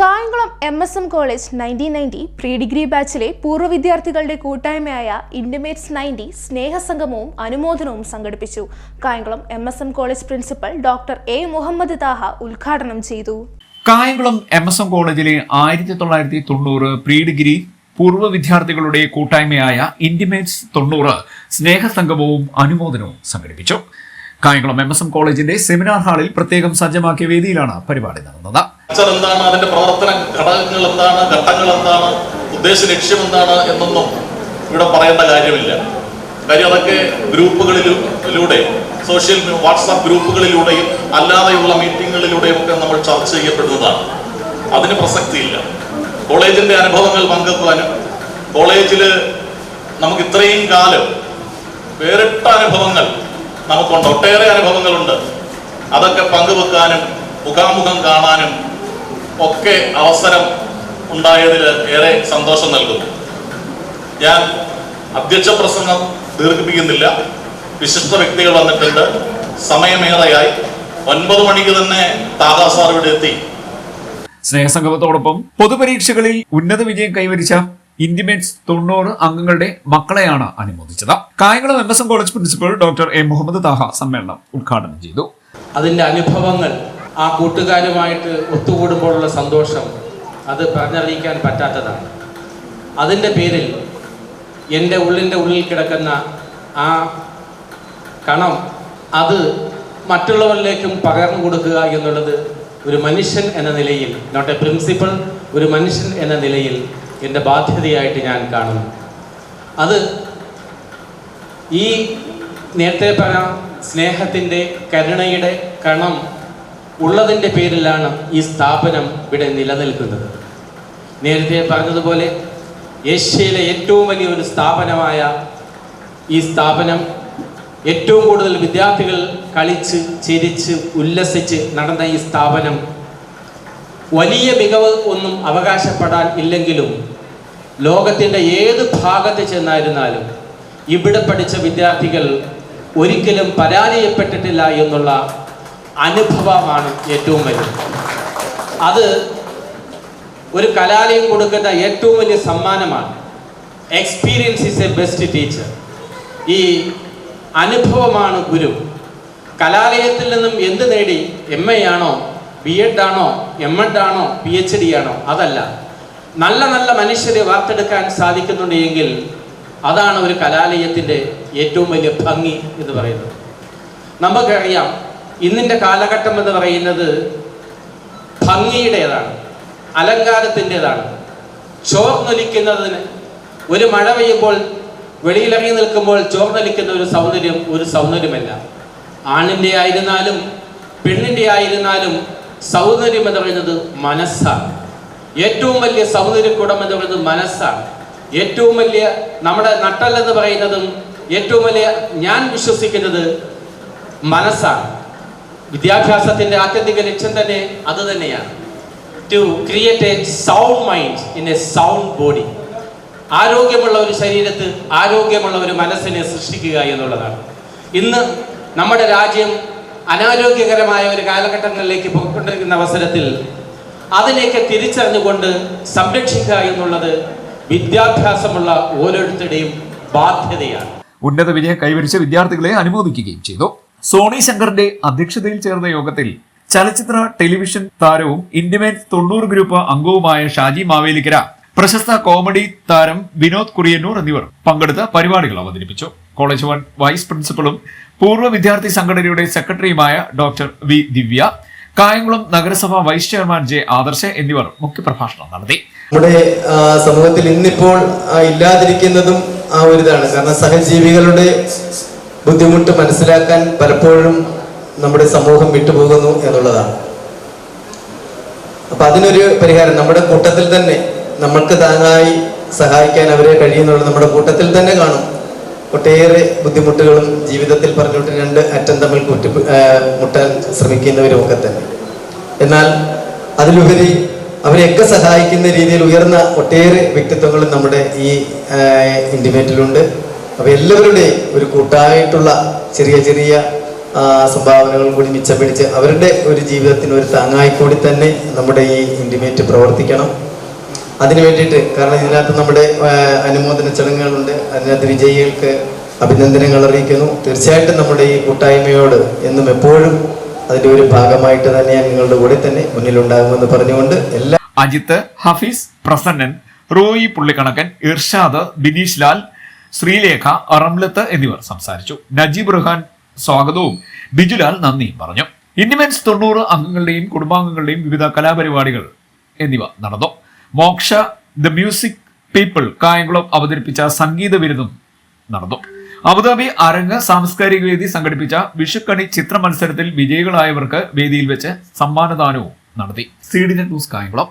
Kayamkulam M S M college nineteen ninety pre degree ബാച്ചിലെ പൂർവ വിദ്യാർത്ഥികളുടെ കൂട്ടായ്മയായ ഇൻഡിമേറ്റ്സ് നയന്റി സ്നേഹസംഗമവും അനുമോദനവും സംഘടിപ്പിച്ചു. Kayamkulam M S M college principal doctor A Muhammad Thaha ഉദ്ഘാടനം ചെയ്തു. കായംകുളം എം എസ് എം കോളേജിലെ ആയിരത്തി തൊള്ളായിരത്തി തൊണ്ണൂറ് പ്രീ ഡിഗ്രി പൂർവ വിദ്യാർത്ഥികളുടെ കൂട്ടായ്മയായ ഇൻഡിമേറ്റ്സ് തൊണ്ണൂറ് സ്നേഹസംഗമവും അനുമോദനവും സംഘടിപ്പിച്ചു. കായംകുളം എം എസ് എം കോളേജിന്റെ സെമിനാർ ഹാളിൽ പ്രത്യേകം സജ്ജമാക്കിയ വേദിയിലാണ് പരിപാടി നടന്നത്. എന്താണ് അതിന്റെ പ്രവർത്തന ഘടകങ്ങൾ എന്താണ്? ഘട്ടങ്ങൾ എന്താണ്? ഉദ്ദേശ ലക്ഷ്യം എന്താണ്? എന്നൊന്നും ഇവിടെ പറയേണ്ട കാര്യമില്ല. കാര്യം അതൊക്കെ ഗ്രൂപ്പുകളിലൂടെ സോഷ്യൽ വാട്സാപ്പ് ഗ്രൂപ്പുകളിലൂടെയും അല്ലാതെയുള്ള മീറ്റിങ്ങുകളിലൂടെയും ഒക്കെ നമ്മൾ ചർച്ച ചെയ്യപ്പെടുന്നതാണ്. അതിന് പ്രസക്തിയില്ല. കോളേജിന്റെ അനുഭവങ്ങൾ പങ്കുവെക്കാനും കോളേജിൽ നമുക്ക് ഇത്രയും കാലം വേറിട്ട അനുഭവങ്ങൾ നമുക്കുണ്ട്. ഒട്ടേറെ അനുഭവങ്ങളുണ്ട്. അതൊക്കെ പങ്കുവെക്കാനും മുഖാമുഖം കാണാനും ഒക്കെ അവസരം ഉണ്ടായതിൽ ഏറെ സന്തോഷം നൽകുന്നു. ഞാൻ അധ്യക്ഷ പ്രസംഗം ദീർഘിപ്പിക്കുന്നില്ല. വിശിഷ്ട വ്യക്തികൾ വന്നിട്ടുണ്ട്. സമയമേറെയായി. ഒൻപത് മണിക്ക് തന്നെ താതാ സാർ ഇവിടെ എത്തി. സ്നേഹസംഗമത്തോടൊപ്പം പൊതുപരീക്ഷകളിൽ ഉന്നത വിജയം കൈവരിച്ച ഇന്റിമേറ്റ്സ് തൊണ്ണൂറ് അംഗങ്ങളുടെ മക്കളെയാണ് അനുമോദിച്ചത്. Kayamkulam M S M college principal doctor A Muhammad Taha സമ്മേളനം ഉദ്ഘാടനം ചെയ്തു. അതിന്റെ അനുഭവങ്ങൾ ആ കൂട്ടുകാരുമായിട്ട് ഒത്തുകൂടുമ്പോഴുള്ള സന്തോഷം അത് പറഞ്ഞറിയിക്കാൻ പറ്റാത്തതാണ്. അതിന്റെ പേരിൽ എന്റെ ഉള്ളിന്റെ ഉള്ളിൽ കിടക്കുന്ന ആ കണം അത് മറ്റുള്ളവരിലേക്കും പകർന്നു കൊടുക്കുക എന്നുള്ളത് ഒരു മനുഷ്യൻ എന്ന നിലയിൽ നോട്ട് എ പ്രിൻസിപ്പൾ ഒരു മനുഷ്യൻ എന്ന നിലയിൽ എന്റെ ബാധ്യതയായിട്ട് ഞാൻ കാണുന്നു. അത് ഈ നേരത്തെ പറഞ്ഞ സ്നേഹത്തിന്റെ കരുണയുടെ കണം ഉള്ളതിന്റെ പേരിലാണ് ഈ സ്ഥാപനം ഇവിടെ നിലനിൽക്കുന്നത്. നേരത്തെ പറഞ്ഞതുപോലെ ഏഷ്യയിലെ ഏറ്റവും വലിയൊരു സ്ഥാപനമായ ഈ സ്ഥാപനം ഏറ്റവും കൂടുതൽ വിദ്യാർത്ഥികൾ കളിച്ച് ചിരിച്ച് ഉല്ലസിച്ച് നടന്ന ഈ സ്ഥാപനം വലിയ മികവ് ഒന്നും അവകാശപ്പെടാൻ ഇല്ലെങ്കിലും ലോകത്തിന്റെ ഏത് ഭാഗത്ത് ചെന്നായിരുന്നാലും ഇവിടെ പഠിച്ച വിദ്യാർത്ഥികൾ ഒരിക്കലും പരാജയപ്പെട്ടിട്ടില്ല എന്നുള്ള അനുഭവമാണ് ഏറ്റവും വലുത് അത് ഒരു കലാലയം കൊടുക്കുന്ന ഏറ്റവും വലിയ സമ്മാനമാണ്. Experience is a best teacher ഈ അനുഭവമാണ് ഗുരു. കലാലയത്തിൽ നിന്നും എന്ത് നേടി? എം എ ആണോ? ബി എഡ് ആണോ? എം എഡ് ആണോ? പി എച്ച് ഡി ആണോ? അതല്ല. നല്ല നല്ല മനുഷ്യരെ വാർത്തെടുക്കാൻ സാധിക്കുന്നുണ്ട് എങ്കിൽ അതാണ് ഒരു കലാലയത്തിന്റെ ഏറ്റവും വലിയ ഭംഗി എന്ന് പറയുന്നത്. നമുക്കറിയാം ഇന്നിന്റെ കാലഘട്ടം എന്ന് പറയുന്നത് ഭംഗിയുടേതാണ് അലങ്കാരത്തിന്റെതാണ്. ചോർന്നൊലിക്കുന്നതിന് ഒരു മഴ പെയ്യുമ്പോൾ വെളിയിലിറങ്ങി നിൽക്കുമ്പോൾ ചോർന്നൊലിക്കുന്ന ഒരു സൗന്ദര്യം ഒരു സൗന്ദര്യമല്ല. ആണിന്റെ ആയിരുന്നാലും പെണ്ണിന്റെ ആയിരുന്നാലും സൗന്ദര്യം എന്ന് പറയുന്നത് മനസ്സാണ്. ഏറ്റവും വലിയ സൗന്ദര്യക്കൂടം എന്ന് പറയുന്നത് മനസ്സാണ്. ഏറ്റവും വലിയ നമ്മുടെ നട്ടല്ലെന്ന് പറയുന്നതും ഏറ്റവും വലിയ ഞാൻ വിശ്വസിക്കുന്നത് മനസ്സാണ്. വിദ്യാഭ്യാസത്തിന്റെ ആത്യന്തിക ലക്ഷ്യം തന്നെ അത് തന്നെയാണ്. To create a sound mind in a sound body ആരോഗ്യമുള്ള ഒരു ശരീരത്ത് ആരോഗ്യമുള്ള ഒരു മനസ്സിനെ സൃഷ്ടിക്കുക എന്നുള്ളതാണ്. ഇന്ന് നമ്മുടെ രാജ്യം അനാരോഗ്യകരമായ ഒരു കാലഘട്ടങ്ങളിലേക്ക് പോയിക്കൊണ്ടിരിക്കുന്ന അവസരത്തിൽ അതിലേക്ക് തിരിച്ചറിഞ്ഞുകൊണ്ട് സംരക്ഷിക്കുക എന്നുള്ളത് വിദ്യാഭ്യാസമുള്ള ഓരോരുത്തരുടെയും ബാധ്യതയാണ്. ഉന്നത വിജയം കൈവരിച്ച വിദ്യാർത്ഥികളെ അനുമോദിക്കുകയും ചെയ്തു. സോണി ശങ്കറിന്റെ അധ്യക്ഷതയിൽ ചേർന്ന യോഗത്തിൽ ചലച്ചിത്ര ടെലിവിഷൻ താരവും ഇന്റിമേറ്റ് തൊണ്ണൂറ് ഗ്രൂപ്പ് അംഗവുമായ ഷാജി മാവേലിക്കര പ്രശസ്ത കോമഡി താരം വിനോദ് കുറിയന്നൂർ എന്നിവർ പങ്കെടുത്ത പരിപാടികൾ അവതരിപ്പിച്ചു. കോളേജ് വൺ വൈസ് പ്രിൻസിപ്പളും പൂർവ വിദ്യാർത്ഥി സംഘടനയുടെ സെക്രട്ടറിയുമായ ഡോക്ടർ വി ദിവ്യ കായംകുളം നഗരസഭ വൈസ് ചെയർമാൻ ജെ ആദർശ എന്നിവർ മുഖ്യപ്രഭാഷണം നടത്തി. നമ്മുടെ സമൂഹത്തിൽ ഇന്നിപ്പോൾ ഇല്ലാതിരിക്കുന്നതും ആ ഒരു ഇതാണ് കാരണം സഹജീവികളുടെ ബുദ്ധിമുട്ട് മനസ്സിലാക്കാൻ പലപ്പോഴും നമ്മുടെ സമൂഹം വിട്ടുപോകുന്നു എന്നുള്ളതാണ്. അപ്പൊ അതിനൊരു പരിഹാരം നമ്മുടെ കൂട്ടത്തിൽ തന്നെ നമ്മൾക്ക് താങ്ങായി സഹായിക്കാൻ അവരെ കഴിയുന്നുള്ളത് നമ്മുടെ കൂട്ടത്തിൽ തന്നെ കാണും. ഒട്ടേറെ ബുദ്ധിമുട്ടുകളും ജീവിതത്തിൽ പറഞ്ഞിട്ട് രണ്ട് അറ്റം തമ്മിൽ കുറ്റി മുട്ടാൻ ശ്രമിക്കുന്നവരും ഒക്കെ തന്നെ. എന്നാൽ അതിലുപരി അവരെയൊക്കെ സഹായിക്കുന്ന രീതിയിൽ ഉയർന്ന ഒട്ടേറെ വ്യക്തിത്വങ്ങളും നമ്മുടെ ഈ ഇന്റിമേറ്റിലുണ്ട് അപ്പോൾ എല്ലാവരുടെയും ഒരു കൂട്ടായിട്ടുള്ള ചെറിയ ചെറിയ സംഭാവനകൾ കൂടി മിച്ചം പിടിച്ച് അവരുടെ ഒരു ജീവിതത്തിന് ഒരു താങ്ങായി കൂടി തന്നെ നമ്മുടെ ഈ ഇന്റിമേറ്റ് പ്രവർത്തിക്കണം. അതിനു വേണ്ടിയിട്ട് കാരണം ഇതിനകത്ത് നമ്മുടെ അനുമോദന ചടങ്ങുകളുണ്ട്. അതിനകത്ത് വിജയികൾക്ക് അഭിനന്ദനങ്ങൾ അറിയിക്കുന്നു. തീർച്ചയായിട്ടും നമ്മുടെ ഈ കൂട്ടായ്മയോട് എന്നും എപ്പോഴും അതിന്റെ ഒരു ഭാഗമായിട്ട് തന്നെ ഞാൻ നിങ്ങളുടെ കൂടെ തന്നെ മുന്നിലുണ്ടാകുമെന്ന് പറഞ്ഞുകൊണ്ട് എല്ലാ അജിത്ത് ഹഫീസ് പ്രസന്നൻ റോയി പുള്ളിക്കണക്കൻ ഇർഷാദ് ബിനീഷ് ലാൽ ശ്രീലേഖ റംലത്ത് എന്നിവർ സംസാരിച്ചു. നജീബ് റഹാൻ സ്വാഗതവും. ബിജുലാൽ നന്ദിയും പറഞ്ഞു. ഇന്ത്യമെൻസ് തൊണ്ണൂറ് അംഗങ്ങളുടെയും കുടുംബാംഗങ്ങളുടെയും വിവിധ കലാപരിപാടികൾ എന്നിവ നടന്നു. Moksha the music people Kayamkulam അവതരിപ്പിച്ച സംഗീത വിരുന്നും നടന്നു. അബുദാബി അരങ്ങ് സാംസ്കാരിക വേദി സംഘടിപ്പിച്ച വിഷുക്കണി ചിത്ര മത്സരത്തിൽ വിജയികളായവർക്ക് വേദിയിൽ വെച്ച് സമ്മാനദാനവും നടത്തി. സീഡിനെ ന്യൂസ് കായംകുളം.